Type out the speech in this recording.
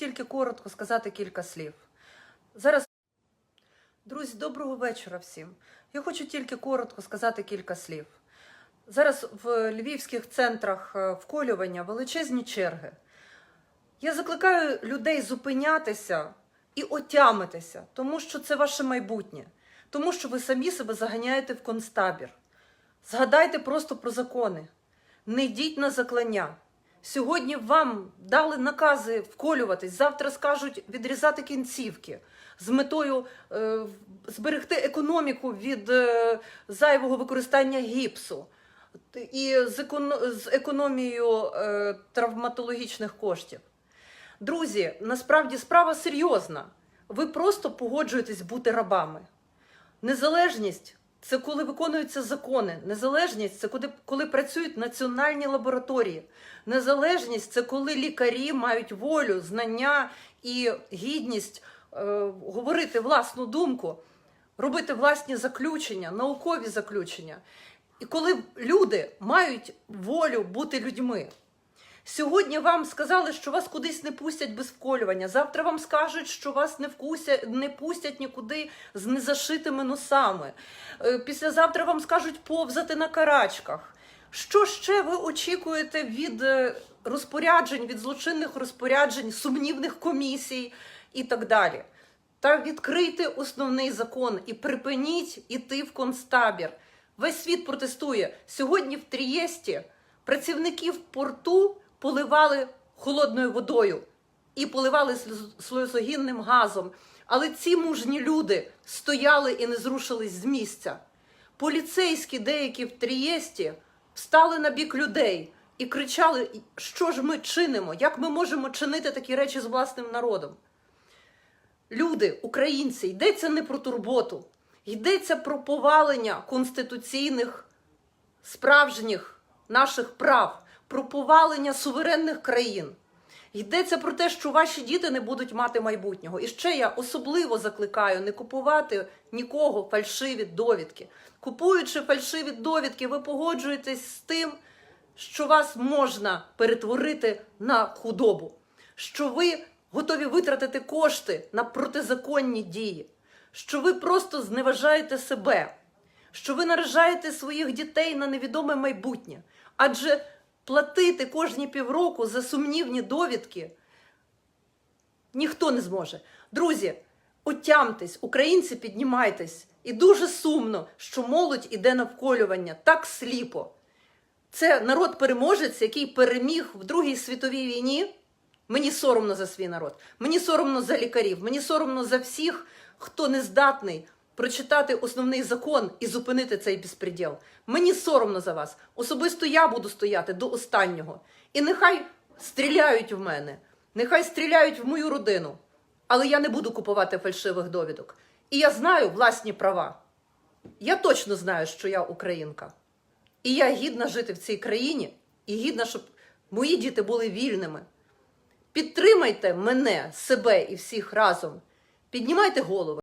Тільки коротко сказати кілька слів. Зараз, друзі, доброго вечора всім. Я хочу тільки коротко сказати кілька слів. Зараз в львівських центрах е, вколювання величезні черги. Я закликаю людей зупинятися і отямитися, тому що це ваше майбутнє, тому що ви самі себе заганяєте в концтабір. Згадайте просто про закони. Не йдіть на заклання. Сьогодні вам дали накази вколюватись, завтра скажуть відрізати кінцівки з метою е, зберегти економіку від е, зайвого використання гіпсу і з, еконо- з економією е, травматологічних коштів. Друзі, насправді справа серйозна. Ви просто погоджуєтесь бути рабами. Незалежність це коли виконуються закони. Незалежність це коли, коли працюють національні лабораторії. Незалежність це коли лікарі мають волю, знання і гідність е, говорити власну думку, робити власні заключення, наукові заключення. І коли люди мають волю бути людьми. Сьогодні вам сказали, що вас кудись не пустять без вколювання. Завтра вам скажуть, що вас не вкусять, не пустять нікуди з незашитими носами. Е, Післязавтра вам скажуть повзати на карачках. Що ще ви очікуєте від е, розпоряджень, від злочинних розпоряджень, сумнівних комісій і так далі? Та відкрийте основний закон і припиніть іти в концтабір. Весь світ протестує. Сьогодні в Трієсті працівників порту поливали холодною водою і поливали сльоз- сльозогінним газом. Але ці мужні люди стояли і не зрушились з місця. Поліцейські деякі в Трієсті встали на бік людей і кричали: що ж ми чинимо? Як ми можемо чинити такі речі з власним народом? Люди, українці, йдеться не про турботу, йдеться про повалення конституційних справжніх наших прав, про повалення суверенних країн. Йдеться про те, що ваші діти не будуть мати майбутнього. І ще я особливо закликаю не купувати нікого фальшиві довідки. Купуючи фальшиві довідки, ви погоджуєтесь з тим, що вас можна перетворити на худобу, що ви готові витратити кошти на протизаконні дії, що ви просто зневажаєте себе, що ви наражаєте своїх дітей на невідоме майбутнє. Адже платити кожні півроку за сумнівні довідки ніхто не зможе. Друзі, отямтесь, українці, піднімайтесь. І дуже сумно, що молодь іде на вколювання так сліпо. Це народ переможець, який переміг в Другій світовій війні. Мені соромно за свій народ, мені соромно за лікарів, мені соромно за всіх, хто не здатний прочитати основний закон і зупинити цей безпреділ. Мені соромно за вас. Особисто я буду стояти до останнього. І нехай стріляють в мене, нехай стріляють в мою родину, але я не буду купувати фальшивих довідок. І я знаю власні права. Я точно знаю, що я українка. І я гідна жити в цій країні, і гідна, щоб мої діти були вільними. Підтримайте мене, себе і всіх разом. Піднімайте голови.